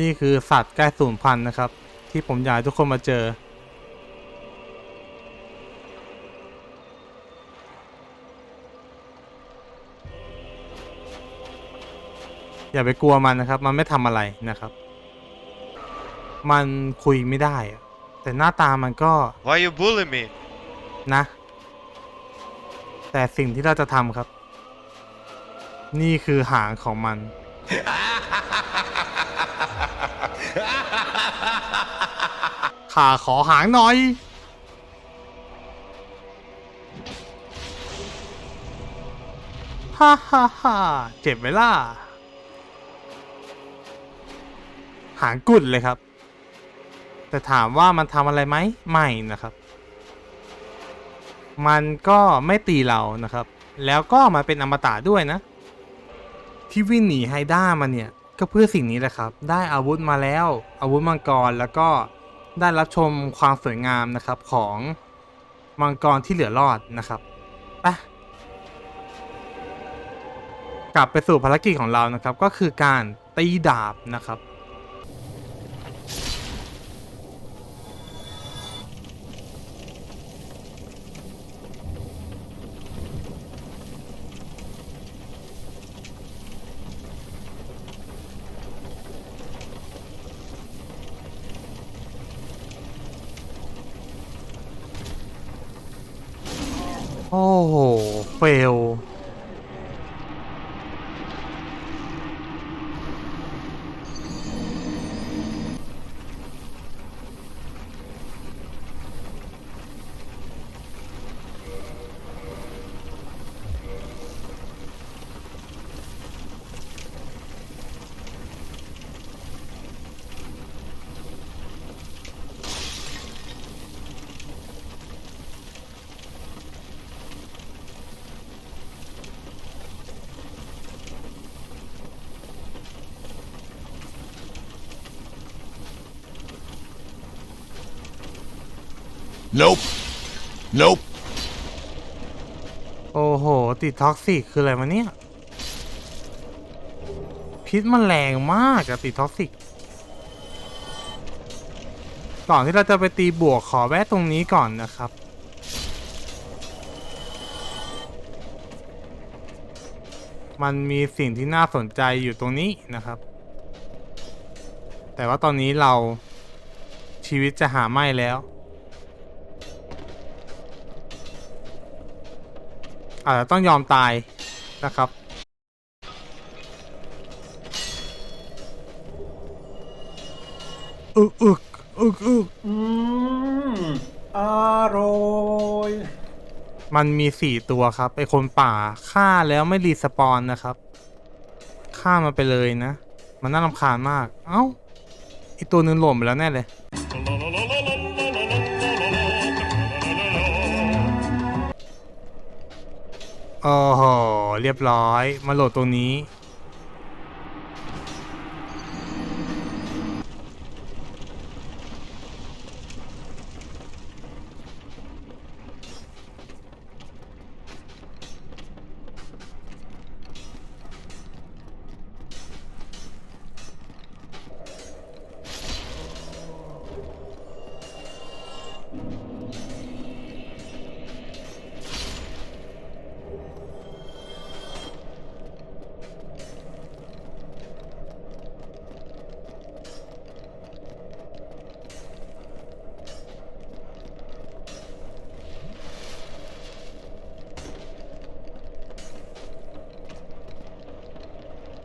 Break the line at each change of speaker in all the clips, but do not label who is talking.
นี่คือสัตว์ใกล้สูญพันธุ์นะครับ ที่ผมอยากให้ทุกคนมาเจอ อย่าไปกลัวมันนะครับ มันไม่ทำอะไรนะครับ มันคุยไม่ได้อะแต่หน้าตามันก็
Why you bully me?
นะ แต่สิ่งที่เราจะทำครับ นี่คือหางของมัน ข้าขอหางหน่อย ฮ่าฮ่าฮ่าเจ็บไหมล่ะ หางกุดเลยครับ แต่ถามว่ามันทำอะไรไหม ไม่นะครับ มันก็ไม่ตีเรานะครับ แล้วก็มาเป็นอมตะด้วยนะ ที่วิ่งหนีไฮด้ามาเนี่ย ก็เพื่อสิ่งนี้แหละครับ ได้อาวุธมาแล้ว อาวุธมังกรแล้วก็ได้รับชมความสวยงามนะครับของมังกรที่เหลือรอดนะครับไปกลับไปสู่ภารกิจของเรานะครับ ก็คือการตีดาบนะครับ โอ้โห เฟล
Nope. Nope.
โอ้โห ติดท็อกซิกคืออะไรมาเนี่ย พิษมันแรงมากอะติดท็อกซิก ก่อนที่เราจะไปตีบวกขอแวะตรงนี้ก่อนนะครับ มันมีสิ่งที่น่าสนใจอยู่ตรงนี้นะครับ แต่ว่าตอนนี้เราชีวิตจะหาไม่แล้ว อาจจะต้องยอมตายนะครับ อึกอึกอึกอึก
อืมอร่อย
มันมีสี่ตัวครับไอคนป่าฆ่าแล้วไม่รีสปอนนะครับฆ่ามันไปเลยนะ มันน่ารำคาญมาก เอ้าอีกตัวหนึงหล่นไปแล้วแน่เลย โอ้โห เรียบร้อย มาโหลดตรงนี้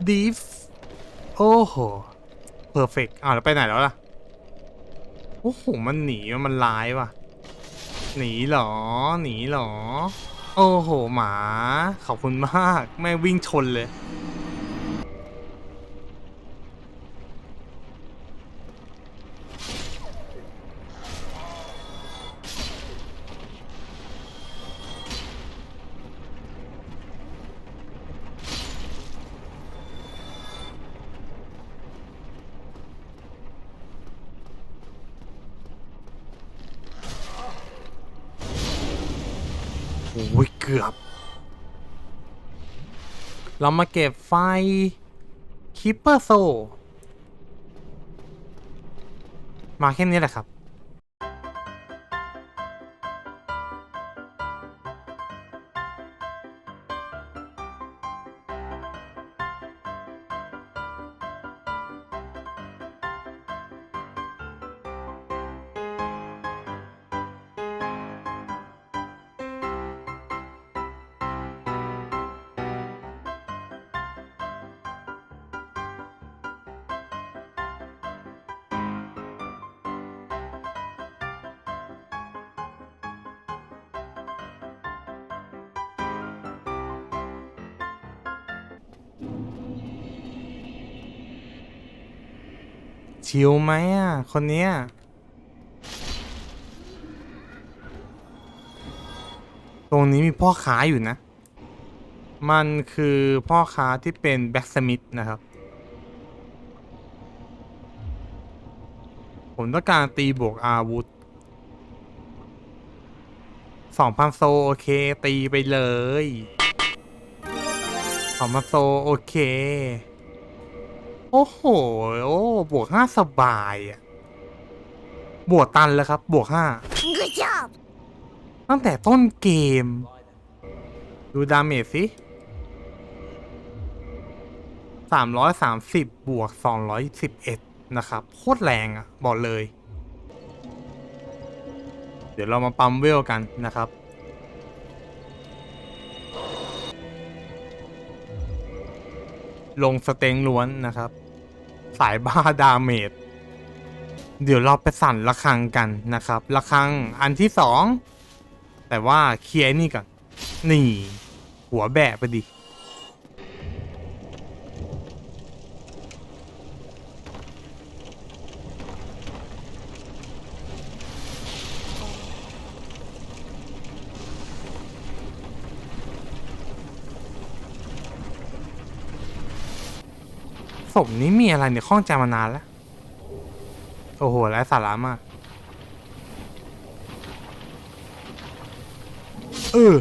ดีฟโอ้โหเพอร์เฟกอ้าวแล้วไปไหนแล้วล่ะ โอ้โห มันหนีมันร้ายว่ะ หนีเหรอ หนีเหรอ โอ้โห หมา ขอบคุณมาก แม่วิ่งชนเลย อ้ยเกือบ เรามาเก็บไฟคิปเปอร์โซ มาแค่นี้แหละครับ ชิวไหมอะ คนเนี้ยตรงนี้มีพ่อค้าอยู่นะ มันคือพ่อค้าที่เป็นแบ็กสมิธนะครับ ผมต้องการตีบวกอาวุธสองพันโซโอเค ตีไปเลยสองพันโซโอเค โอ้โหโอ้บวกห้าสบายอะ บวกตันแล้วครับ บวกห้า
Good job.
ตั้งแต่ต้นเกม ดูดาเมจสิสามร้อยสามสิบบวกสองร้อยสิบเอ็ดนะครับ โคตรแรงอะ บอกเลย เดี๋ยวเรามาปั๊มเวลกันนะครับลงสเต็งล้วนนะครับ สายบ้าดาเมจเดี๋ยวเราไปสั่นระฆังกันนะครับระฆังอันที่สองแต่ว่าเคลียร์นี่ก่อนนี่ หัวแบะไปดิ ศพนี้มีอะไรเนี่ยข้องใจมานานแล้ว โอ้โหไร้สาระมาก เออ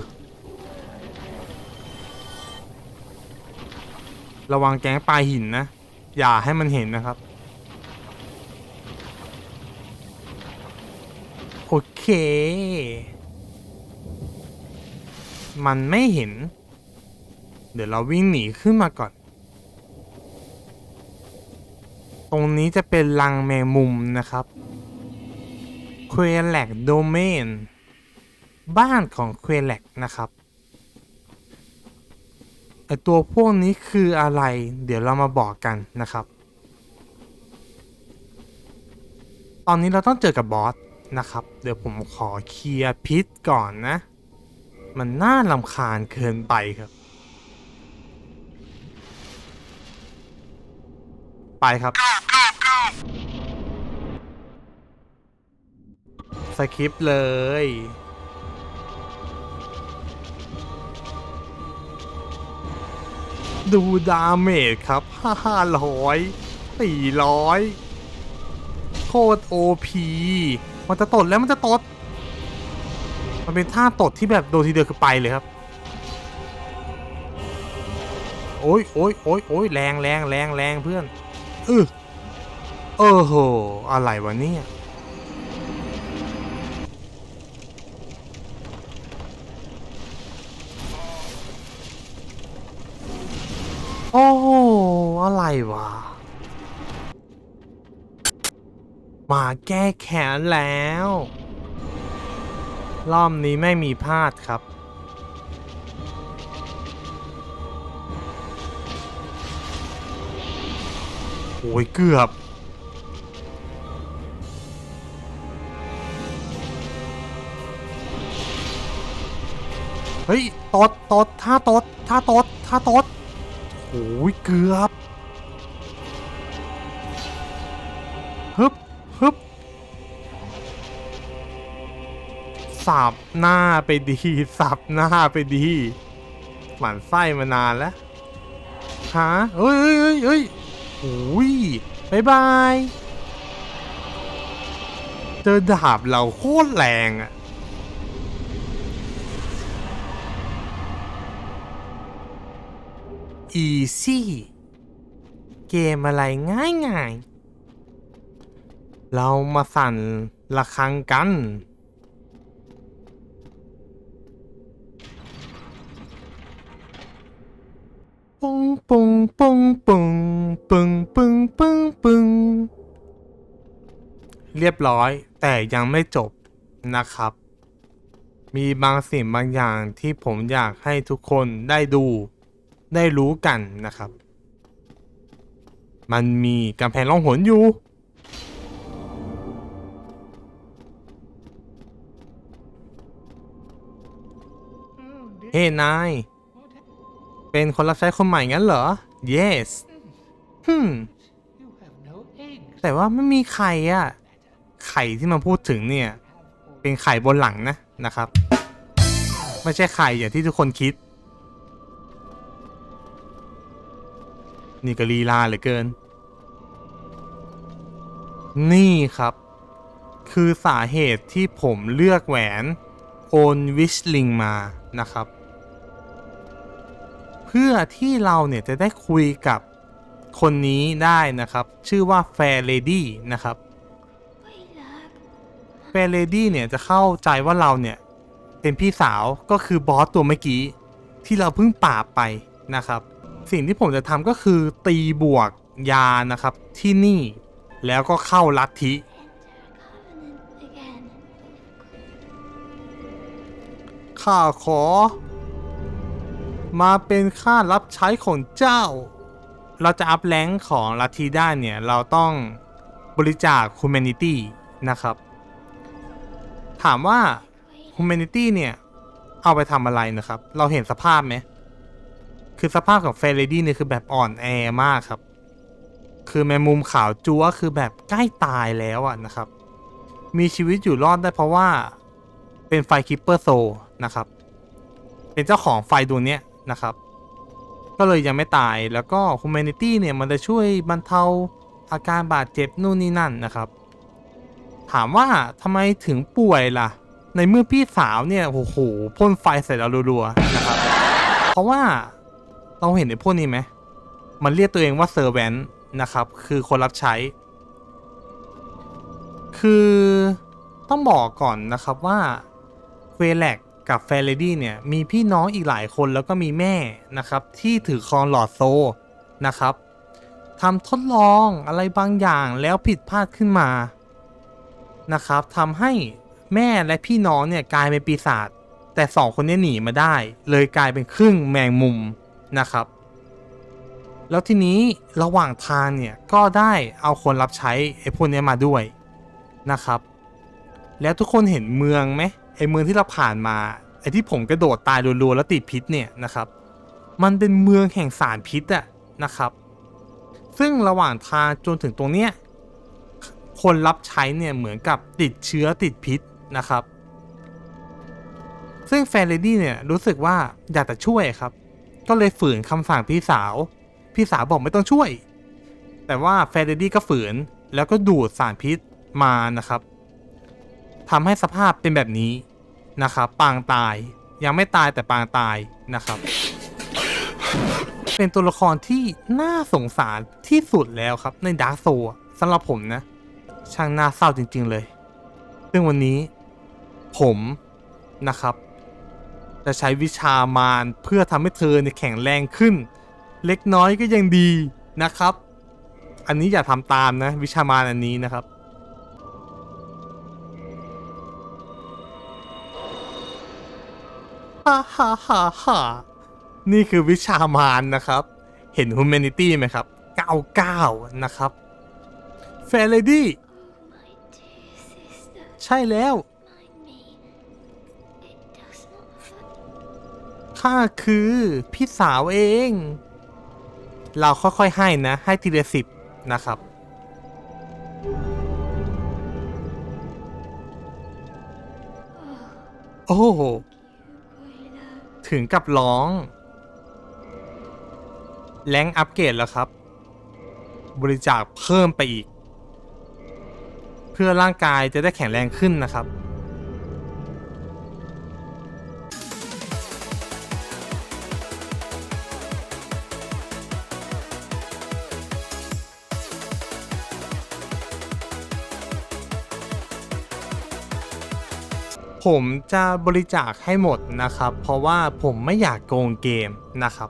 ระวังแก๊งปลายหินนะ อย่าให้มันเห็นนะครับ โอเค มันไม่เห็น เดี๋ยวเราวิ่งหนีขึ้นมาก่อน ตรงนี้จะเป็นรังแมงมุมนะครับเควแลกโดเมนบ้านของเควแลกนะครับไอตัวพวกนี้คืออะไร เดี๋ยวเรามาบอกกันนะครับ ตอนนี้เราต้องเจอกับบอสนะครับ เดี๋ยวผมขอเคลียร์พิษก่อนนะ มันน่าลำคาญเกินไปครับ ไปครับสคริปเลย ดูดาเมจครับห้าร้อยสี่ร้อยโคตรโอพีมันจะตดแล้วมันจะตด มันเป็นท่าตดที่แบบโดนทีเดียวคือไปเลยครับ โอ้ยโอ้ยโอ้ยโอ้ยแรงแรงแรงแรงเพื่อน ออเออโห อะไรวะเนี่ยโอ้โห อะไรวะ มาแก้แค้นแล้ว รอบนี้ไม่มีพลาดครับ โอ้ยเกือบ เฮ้ยตดตดท่าตดท่าตดท่าตดโอ้ยเกือบฮึบฮึบสับหน้าไปดีสับหน้าไปดี หมันไส้มานานแล้วฮะเอ้ยเอ้ยเอ้ย เอ้ยโอ้ยบายบาย เจอดาบเราโคตรแรงอะอีซี่เกมอะไรง่ายง่ายเรามาสั่นระฆังกัน ปุ้งปุ้งปุ้งปุ้งปึ้งปึ้งปึ้งปึ้งเรียบร้อยแต่ยังไม่จบนะครับ มีบางสิ่งบางอย่างที่ผมอยากให้ทุกคนได้ดูได้รู้กันนะครับ มันมีกำแพงล่องหนอยู่ เฮ้นาย เป็นคนรับใช้คนใหม่งั้นเหรอ yes ฮึมแต่ว่าไม่มีไข่อะไข่ที่มันพูดถึงเนี่ย เป็นไข่บนหลังนะนะครับ ไม่ใช่ไข่อย่างที่ทุกคนคิด นี่ก็ลีลาเหลือเกิน นี่ครับ คือสาเหตุที่ผมเลือกแหวนโอนวิชลิงมานะครับ เพื่อที่เราเนี่ยจะได้คุยกับคนนี้ได้นะครับ ชื่อว่าแฟร์เลดี้นะครับแฟร์เลดี้เนี่ยจะเข้าใจว่าเราเนี่ยเป็นพี่สาวก็คือบอสตัวเมื่อกี้ที่เราเพิ่งปราบไปนะครับ สิ่งที่ผมจะทำก็คือตีบวกยานะครับที่นี่แล้วก็เข้าลัทธิข้าขอ มาเป็นข้ารับใช้ของเจ้า เราจะอัพแรงค์ของลัทธิได้เนี่ย เราต้องบริจาค Humanity นะครับ ถามว่า Humanity เนี่ย เอาไปทำอะไรนะครับ เราเห็นสภาพไหม คือสภาพของเฟรเลดี้เนี่ยคือแบบอ่อนแอมากครับ คือแมมุมขาวจั๊วคือแบบใกล้ตายแล้วอะนะครับ มีชีวิตอยู่รอดได้เพราะว่าเป็นไฟคิปเปอร์โซนะครับ เป็นเจ้าของไฟดวงนี้ นะครับ ก็เลยยังไม่ตายแล้วก็ Humanity เนี่ยมันจะช่วยบรรเทาอาการบาดเจ็บนู่นนี่นั่นนะครับ ถามว่าทำไมถึงป่วยล่ะ ในเมื่อพี่สาวเนี่ยโอ้โหพ่นไฟใส่เรารัวๆนะครับ เพราะว่าเราเห็นไอ้พวกนี้ไหมมันเรียกตัวเองว่าเซอร์แวนนะครับ คือคนรับใช้ คือต้องบอกก่อนนะครับว่าเฟแลก กับแฟรเรดี้เนี่ยมีพี่น้องอีกหลายคนแล้วก็มีแม่นะครับ ที่ถือครองหลอดโซนะครับทำทดลองอะไรบางอย่างแล้วผิดพลาดขึ้นมานะครับทำให้แม่และพี่น้องเนี่ยกลายเป็นปีศาจแต่สองคนนี้หนีมาได้ เลยกลายเป็นครึ่งแมงมุมนะครับ แล้วทีนี้ระหว่างทางเนี่ยก็ได้เอาคนรับใช้ไอ้พวกนี้มาด้วยนะครับ แล้วทุกคนเห็นเมืองไหม ไอ้เมืองที่เราผ่านมาไอ้ที่ผมกระโดดตายรัวๆแล้วติดพิษเนี่ยนะครับ มันเป็นเมืองแห่งสารพิษอะนะครับ ซึ่งระหว่างทางจนถึงตรงเนี้ยคนรับใช้เนี่ยเหมือนกับติดเชื้อติดพิษนะครับ ซึ่งแฟนเลดี้เนี่ยรู้สึกว่าอยากจะช่วยครับ ก็เลยฝืนคำสั่งพี่สาว พี่สาวบอกไม่ต้องช่วย แต่ว่าแฟนเลดี้ก็ฝืนแล้วก็ดูดสารพิษมานะครับทำให้สภาพเป็นแบบนี้ นะครับปางตายยังไม่ตายแต่ปางตายนะครับ เป็นตัวละครที่น่าสงสารที่สุดแล้วครับในดาร์กโซสำหรับผมนะ ช่างน่าเศร้าจริง ๆเลย ซึ่งวันนี้ผมนะครับ จะใช้วิชามารเพื่อทำให้เธอเนี่ยแข็งแรงขึ้น เล็กน้อยก็ยังดีนะครับ อันนี้อย่าทำตามนะ วิชามารอันนี้นะครับ ฮ่าฮ่าฮ่าฮ่านี่คือวิชามารนะครับ เห็น Humanity ไหมครับ 99 นะครับแฟรเลดี้ใช่แล้ว ข้าคือพี่สาวเอง เราค่อยๆให้นะ ให้ทีละสิบนะครับ โอ้ ถึงกับร้อง แรงอัปเกรดแล้วครับ บริจาคเพิ่มไปอีก เพื่อร่างกายจะได้แข็งแรงขึ้นนะครับ ผมจะบริจาคให้หมดนะครับ เพราะว่าผมไม่อยากโกงเกมนะครับ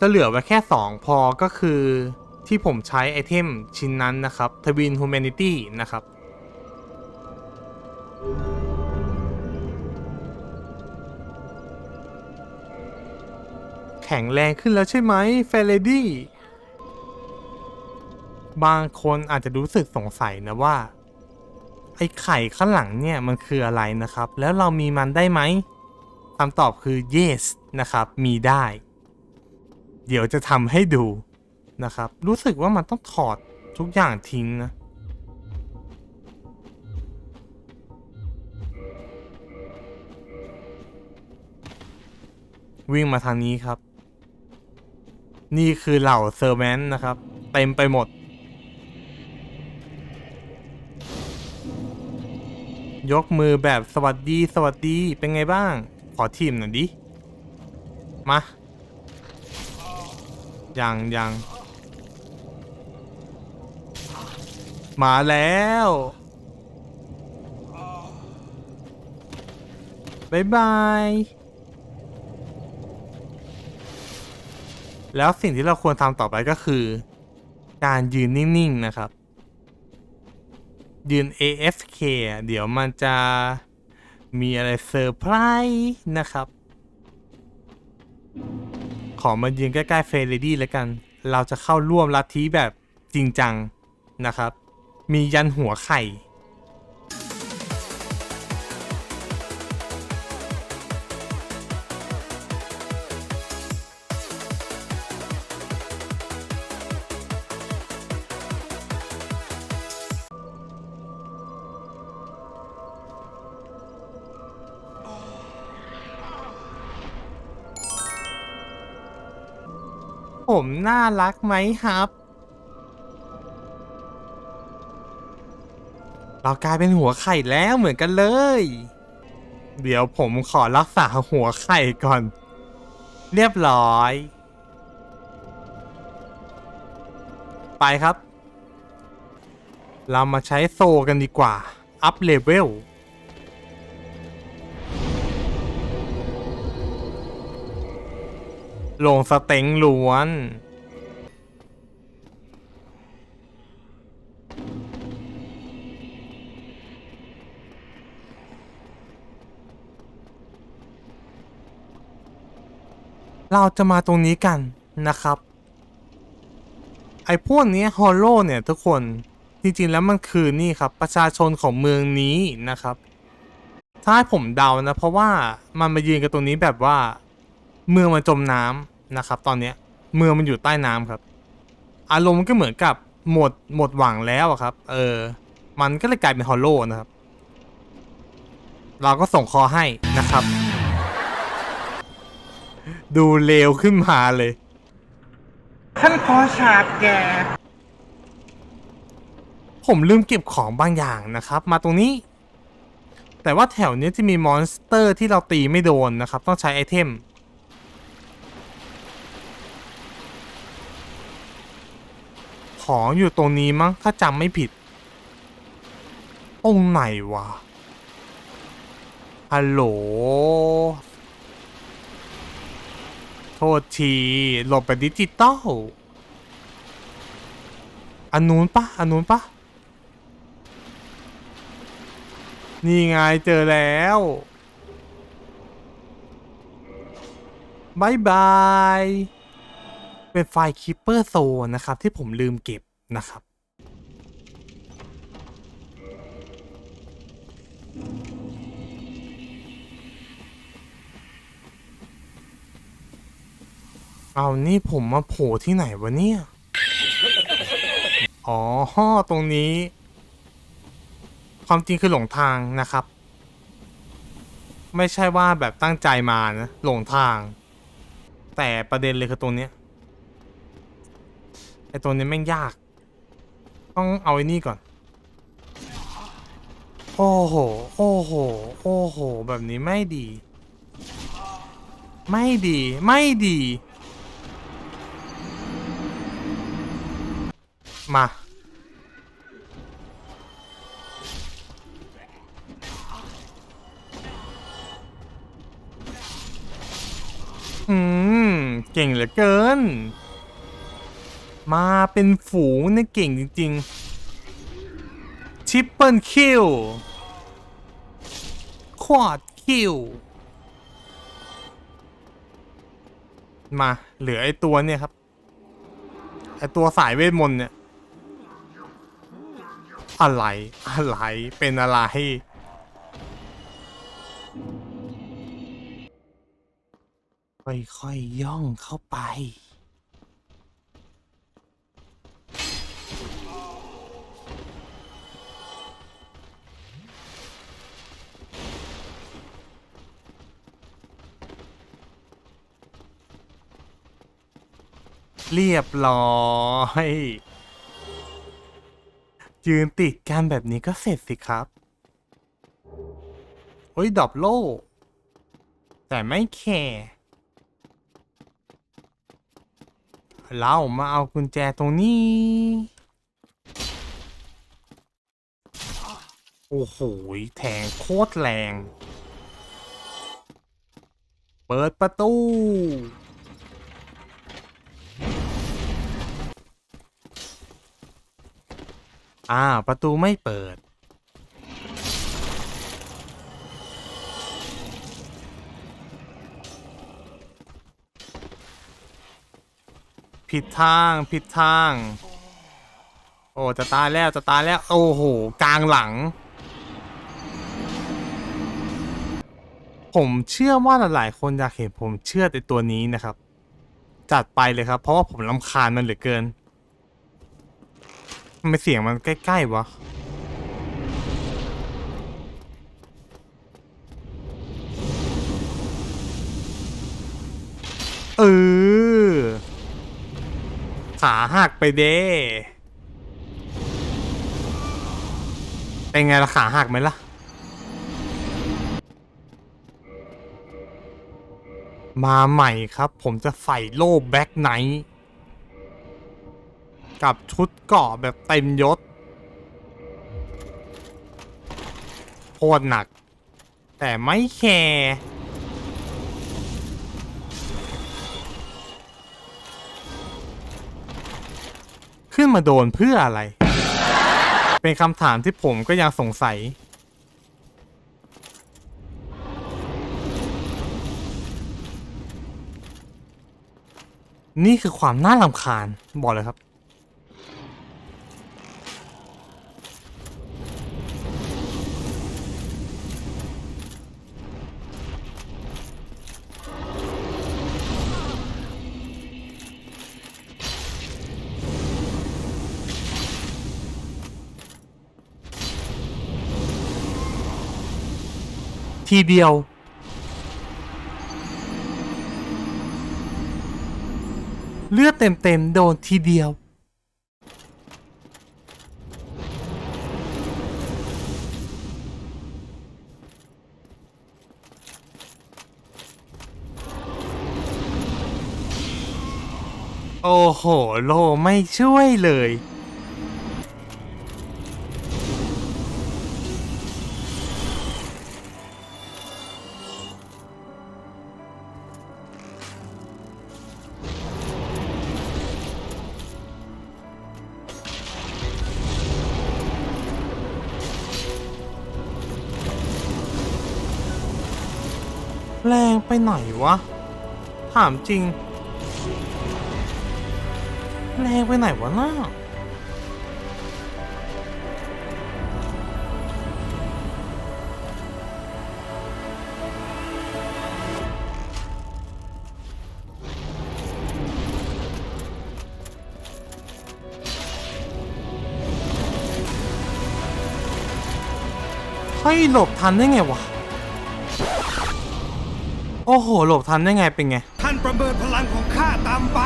จะเหลือไว้แค่ 2 พอก็คือที่ผมใช้ไอเทมชิ้นนั้นนะครับทวินฮูแมนิตี้นะครับ แข็งแรงขึ้นแล้วใช่ไหมเฟรดี้บางคนอาจจะรู้สึกสงสัยนะว่า ไอ้ไข่ข้างหลังเนี่ยมันคืออะไรนะครับ แล้วเรามีมันได้ไหมคำตอบคือ yes นะครับ มีได้ เดี๋ยวจะทำให้ดูนะครับ รู้สึกว่ามันต้องถอดทุกอย่างทิ้งนะวิ่งมาทางนี้ครับ นี่คือเหล่าเซอร์แมนนะครับ เต็มไปหมด ยกมือแบบสวัสดีสวัสดีเป็นไงบ้าง ขอทีมหน่อยดิ มายังยังมาแล้วบายบาย แล้วสิ่งที่เราควรทำต่อไปก็คือ การยืนนิ่ง ๆ นะครับ ยืน AFK เดี๋ยวมันจะมีอะไรเซอร์ไพรส์นะครับ ขอมายืนใกล้ๆเฟรเรดี้แล้วกัน เราจะเข้าร่วมลัทธิแบบจริงจังนะครับ มียันหัวไข่ น่ารักไหมครับ เรากลายเป็นหัวไข่แล้วเหมือนกันเลย เดี๋ยวผมขอรักษาหัวไข่ก่อน เรียบร้อย ไปครับ เรามาใช้โซกันดีกว่า อัพเลเวล ลงสเต็งล้วน เราจะมาตรงนี้กันนะครับ ไอ้พวกนี้ฮอลโลเนี่ยทุกคนจริงๆแล้วมันคือนี่ครับ ประชาชนของเมืองนี้นะครับ ถ้าให้ผมเดานะ เพราะว่ามันมายืนกันตรงนี้แบบว่า เมืองมันจมน้ำนะครับ ตอนเนี้ยเมืองมันอยู่ใต้น้ำครับ อารมณ์ก็เหมือนกับหมดหมดหวังแล้วอะครับ เออ มันก็เลยกลายเป็นฮอลโลนะครับ เราก็ส่งคอให้นะครับ ดูเลวขึ้นมาเลย
ท่านพอฉากแก
ผมลืมเก็บของบางอย่างนะครับ มาตรงนี้ แต่ว่าแถวเนี้ยจะมีมอนสเตอร์ที่เราตีไม่โดนนะครับ ต้องใช้ไอเทม ของอยู่ตรงนี้มั้งถ้าจำไม่ผิด ตรงไหนวะ ฮัลโหล โทษทีหลบไปดิจิตอลอันนู้นปะอันนู้นปะนี่ไงเจอแล้วบายบาย เป็นไฟล์คิปเปอร์โซนะครับ ที่ผมลืมเก็บนะครับ เอา นี่ผมมาโผล่ที่ไหนวะเนี่ย อ๋อตรงนี้ ความจริงคือหลงทางนะครับ ไม่ใช่ว่าแบบตั้งใจมานะ หลงทาง แต่ประเด็นเลยคือตรงเนี้ย ไอตัวนี้แม่งยาก ต้องเอาไอ้นี่ก่อน โอ้โห โอ้โห โอ้โห แบบนี้ไม่ดี ไม่ดี ไม่ดี มาอืม เก่งเหลือเกิน มาเป็นฝูงเนี่ยเก่งจริงๆชิปเปิลคิวควอดคิวมาเหลือไอตัวเนี่ยครับ ไอตัวสายเวทมนต์เนี่ย อะไร อะไร เป็นอะไรค่อยๆย่องเข้าไป เรียบร้อยยืนติดกันแบบนี้ก็เสร็จสิครับ โอ้ยดรอปโล่แต่ไม่แคร์เรามาเอากุญแจตรงนี้ โอ้โห แทงโคตรแรง เปิดประตู อ่า ประตูไม่เปิด ผิดทาง ผิดทาง โอ้ จะตายแล้ว จะตายแล้ว โอ้โห กลางหลัง ผมเชื่อว่าหลายๆ คนอยากเห็นผมเชื่อในตัวนี้นะครับ จัดไปเลยครับ เพราะว่าผมลำคาญมันเหลือเกิน ทำไมเสียงมันใกล้ ๆ วะ เออ ขาหักไปเด้เป็นไงล่ะขาหักไหมล่ะ มาใหม่ครับ ผมจะใส่โล่แบ็คไนท์ กับชุดเกาะแบบเต็มยศโคตรหนัก แต่ไม่แคร์ขึ้นมาโดนเพื่ออะไร เป็นคำถามที่ผมก็ยังสงสัย นี่คือความน่ารำคาญ บอกเลยครับ ทีเดียวเลือดเต็มๆโดนทีเดียว โอ้โห โลไม่ช่วยเลย ไหนวะ ถามจริง แรงไปไหนวะน่าเฮ้ยหลบทันได้ไงวะ โอ้โห หลบทันได้ไงเป็นไง
ท่านประเมินพลังของข้าตามไป